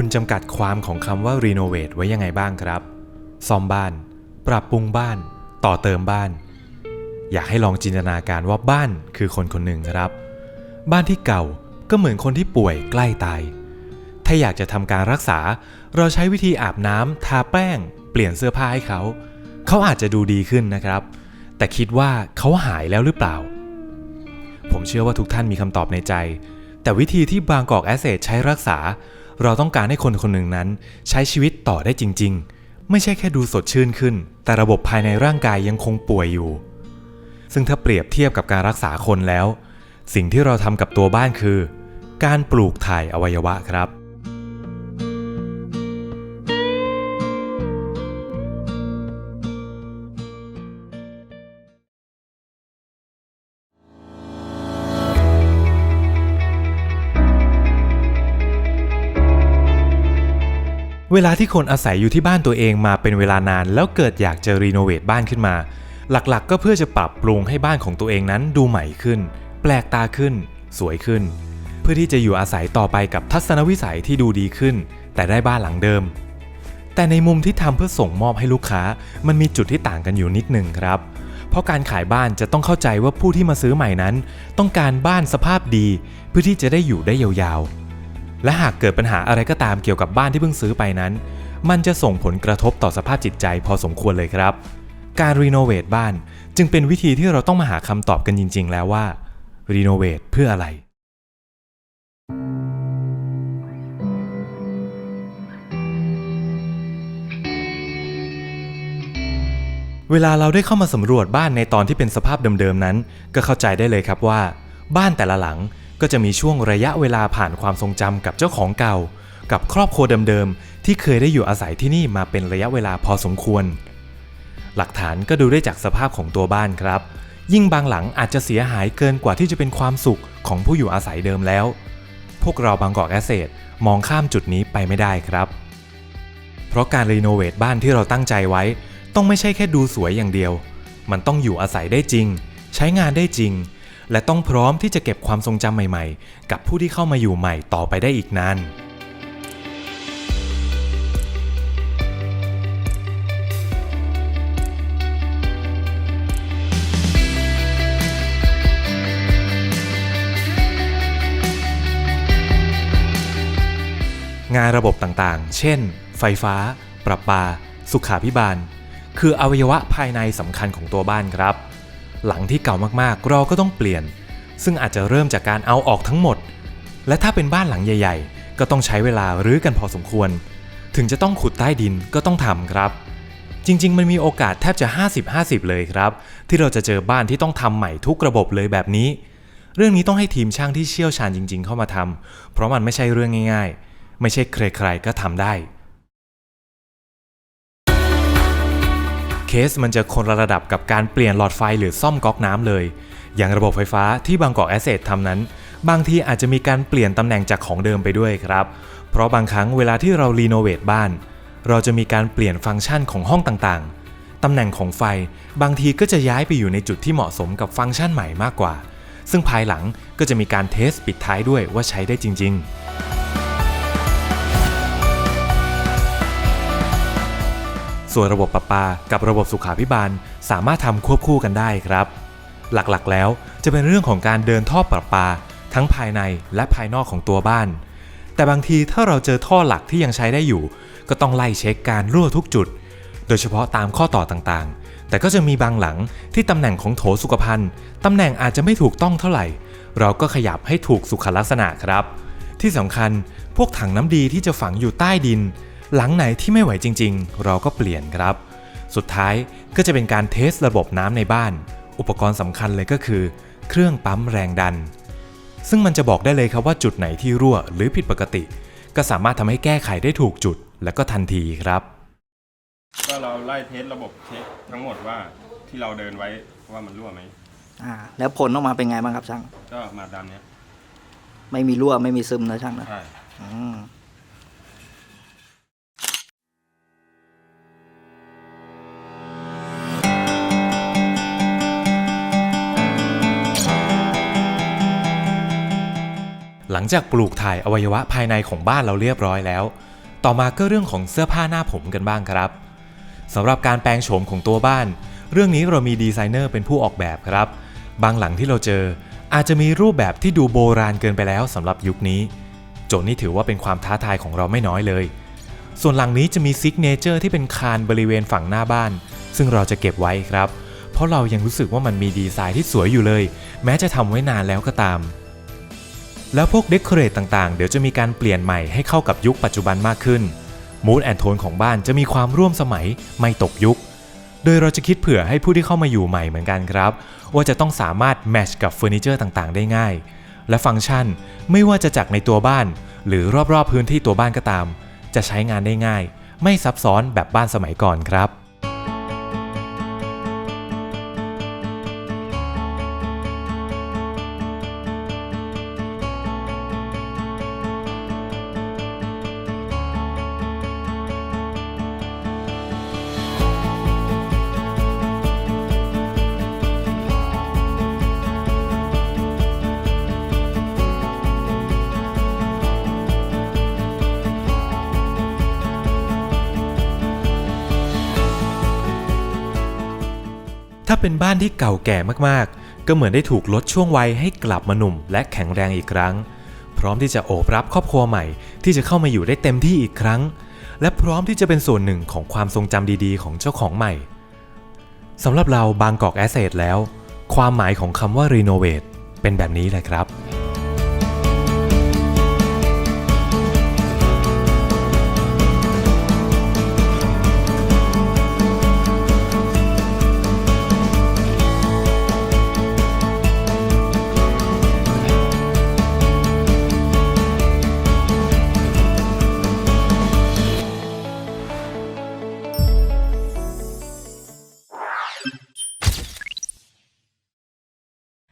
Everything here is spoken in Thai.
คุณจำกัดความของคำว่ารีโนเวทไว้ยังไงบ้างครับ ซ่อมบ้าน ปรับปรุงบ้าน ต่อเติมบ้าน อยากให้ลองจินตนาการว่าบ้านคือคนคนหนึ่งครับ บ้านที่เก่าก็เหมือนคนที่ป่วยใกล้ตาย ถ้าอยากจะทำการรักษา เราใช้วิธีอาบน้ำทาแป้ง เปลี่ยนเสื้อผ้าให้เขา เขาอาจจะดูดีขึ้นนะครับ แต่คิดว่าเขาหายแล้วหรือเปล่า ผมเชื่อว่าทุกท่านมีคำตอบในใจ แต่วิธีที่บางกอกแอสเซทใช้รักษา เราต้องการให้คนคนหนึ่งนั้น ใช้ชีวิตต่อได้จริง ๆ ไม่ใช่แค่ดูสดชื่นขึ้น แต่ระบบภายในร่างกายยังคงป่วยอยู่ ซึ่งถ้าเปรียบเทียบกับการรักษาคนแล้ว สิ่งที่เราทำกับตัวบ้านคือ การปลูกถ่ายอวัยวะครับ เวลาที่คนอาศัยอยู่ที่บ้านตัวเองมาเป็นเวลานาน แล้วเกิดอยากจะรีโนเวทบ้านขึ้นมา หลักๆ ก็เพื่อจะปรับปรุงให้บ้านของตัวเองนั้นดูใหม่ขึ้น แปลกตาขึ้น สวยขึ้น เพื่อที่จะอยู่อาศัยต่อไปกับทัศนวิสัยที่ดูดีขึ้น แต่ได้บ้านหลังเดิม แต่ในมุมที่ทำเพื่อส่งมอบให้ลูกค้า มันมีจุดที่ต่างกันอยู่นิดหนึ่งครับ เพราะการขายบ้านจะต้องเข้าใจว่าผู้ที่มาซื้อใหม่นั้น ต้องการบ้านสภาพดี เพื่อที่จะได้อยู่ได้ยาวๆ และหากเกิดปัญหาอะไรก็ตามเกี่ยวกับบ้านที่เพิ่งซื้อไปนั้น มันจะส่งผลกระทบต่อสภาพจิตใจพอสมควรเลยครับ การรีโนเวทบ้านจึงเป็นวิธีที่เราต้องมาหาคำตอบกันจริง ๆ แล้วว่ารีโนเวทเพื่ออะไรเวลาเราได้เข้ามาสำรวจบ้านในตอนที่เป็นสภาพเดิมๆนั้น ก็เข้าใจได้เลยครับว่า บ้านแต่ละหลัง ก็จะมีช่วงระยะเวลาผ่านความทรงจำกับเจ้าของเก่า กับครอบครัวเดิมๆที่เคยได้อยู่อาศัยที่นี่มาเป็นระยะเวลาพอสมควร หลักฐานก็ดูได้จากสภาพของตัวบ้านครับ ยิ่งบางหลังอาจจะเสียหายเกินกว่าที่จะเป็นความสุขของผู้อยู่อาศัยเดิมแล้ว พวกเราบางกอกแอสเซทมองข้ามจุดนี้ไปไม่ได้ครับ เพราะการรีโนเวทบ้านที่เราตั้งใจไว้ ต้องไม่ใช่แค่ดูสวยอย่างเดียว มันต้องอยู่อาศัยได้จริง ใช้งานได้จริง และต้องพร้อมที่จะเก็บความทรงจำใหม่ๆ กับผู้ที่เข้ามาอยู่ใหม่ต่อไปได้อีกนานงานระบบต่างๆ เช่น ไฟฟ้า ประปา สุขาพิบาล คืออวัยวะภายในสำคัญของตัวบ้านครับ หลังที่เก่ามากๆ เราก็ต้องเปลี่ยน ซึ่งอาจจะเริ่มจากการเอาออกทั้งหมด และถ้าเป็นบ้านหลังใหญ่ ๆ ก็ต้องใช้เวลารื้อกันพอสมควร ถึงจะต้องขุดใต้ดินก็ต้องทำครับ จริง ๆ มันมีโอกาสแทบจะ 50-50 เลยครับ ที่เราจะเจอบ้านที่ต้องทำใหม่ทุกระบบเลยแบบนี้ เรื่องนี้ต้องให้ทีมช่างที่เชี่ยวชาญจริง ๆ เข้ามาทำเพราะมันไม่ใช่เรื่องง่าย ๆ ไม่ใช่ใครๆก็ทำได้ เคสมันจะคนละระดับกับการเปลี่ยนหลอดไฟหรือซ่อมก๊อกน้ำเลย อย่างระบบไฟฟ้าที่บางกอกแอสเซททำนั้น บางทีอาจจะมีการเปลี่ยนตำแหน่งจากของเดิมไปด้วยครับ เพราะบางครั้งเวลาที่เรารีโนเวทบ้าน เราจะมีการเปลี่ยนฟังก์ชันของห้องต่างๆ ตำแหน่งของไฟ บางทีก็จะย้ายไปอยู่ในจุดที่เหมาะสมกับฟังก์ชันใหม่มากกว่า ซึ่งภายหลังก็จะมีการเทสปิดท้ายด้วยว่าใช้ได้จริง ๆ ส่วนระบบประปากับระบบสุขาพิบาลสามารถทำควบคู่กันได้ครับ หลักๆแล้วจะเป็นเรื่องของการเดินท่อประปา ทั้งภายในและภายนอกของตัวบ้าน แต่บางทีถ้าเราเจอท่อหลักที่ยังใช้ได้อยู่ ก็ต้องไล่เช็คการรั่วทุกจุด โดยเฉพาะตามข้อต่อต่างๆ แต่ก็จะมีบางหลังที่ตำแหน่งของโถสุขภัณฑ์ตำแหน่งอาจจะไม่ถูกต้องเท่าไหร่ เราก็ขยับให้ถูกสุขลักษณะครับ ที่สำคัญพวกถังน้ำดีที่จะฝังอยู่ใต้ดิน หลังไหนที่ไม่ไหวจริง ๆ เราก็เปลี่ยนครับ สุดท้ายก็จะเป็นการเทสระบบน้ำในบ้าน อุปกรณ์สำคัญเลยก็คือ เครื่องปั๊มแรงดัน ซึ่งมันจะบอกได้เลยครับว่าจุดไหนที่รั่วหรือผิดปกติ ก็สามารถทำให้แก้ไขได้ถูกจุดและก็ทันทีครับ ก็เราไล่เทสระบบเช็คทั้งหมดว่าที่เราเดินไว้ว่ามันรั่วไหม อ่า แล้วผลออกมาเป็นไงบ้างครับช่าง ก็มาตามเนี้ย ไม่มีรั่วไม่มีซึมนะช่างนะ ใช่ อืม ลังจากปลูกถ่ายอวัยวะภายในของบ้านเราเรียบร้อยแล้ว ต่อมาก็เรื่องของเสื้อผ้าหน้าผมกันบ้างครับสำหรับการแปลงโฉมของตัวบ้าน เรื่องนี้เรามีดีไซเนอร์เป็นผู้ออกแบบครับ บางหลังที่เราเจอ อาจจะมีรูปแบบที่ดูโบราณเกินไปแล้วสำหรับยุคนี้ โจทย์นี้ถือว่าเป็นความท้าทายของเราไม่น้อยเลย ส่วนหลังนี้จะมีซิกเนเจอร์ที่เป็นคานบริเวณฝั่งหน้าบ้าน ซึ่งเราจะเก็บไว้ครับ เพราะเรายังรู้สึกว่ามันมีดีไซน์ที่สวยอยู่เลย แม้จะทำไว้นานแล้วก็ตาม แล้วพวกเดคอเรทต่างๆ เดี๋ยวจะมีการเปลี่ยนใหม่ให้เข้ากับยุคปัจจุบันมากขึ้นมูดแอนโทนของบ้านจะมีความร่วมสมัยไม่ตกยุค โดยเราจะคิดเผื่อให้ผู้ที่เข้ามาอยู่ใหม่เหมือนกันครับ ว่าจะต้องสามารถแมชกับเฟอร์นิเจอร์ต่างๆ ได้ง่าย และฟังก์ชันไม่ว่าจะจากในตัวบ้าน หรือรอบๆพื้นที่ตัวบ้านก็ตาม จะใช้งานได้ง่าย ไม่ซับซ้อนแบบบ้านสมัยก่อนครับ เป็นบ้านที่เก่าแก่มากๆ ก็เหมือนได้ถูกลดช่วงวัยให้กลับมาหนุ่ม และแข็งแรงอีกครั้ง พร้อมที่จะโอบรับครอบครัวใหม่ ที่จะเข้ามาอยู่ได้เต็มที่อีกครั้ง และพร้อมที่จะเป็นส่วนหนึ่งของความทรงจำดีๆ ของเจ้าของใหม่สำหรับเราบางกอกแอสเซทแล้ว ความหมายของคำว่ารีโนเวทเป็นแบบนี้แหละครับ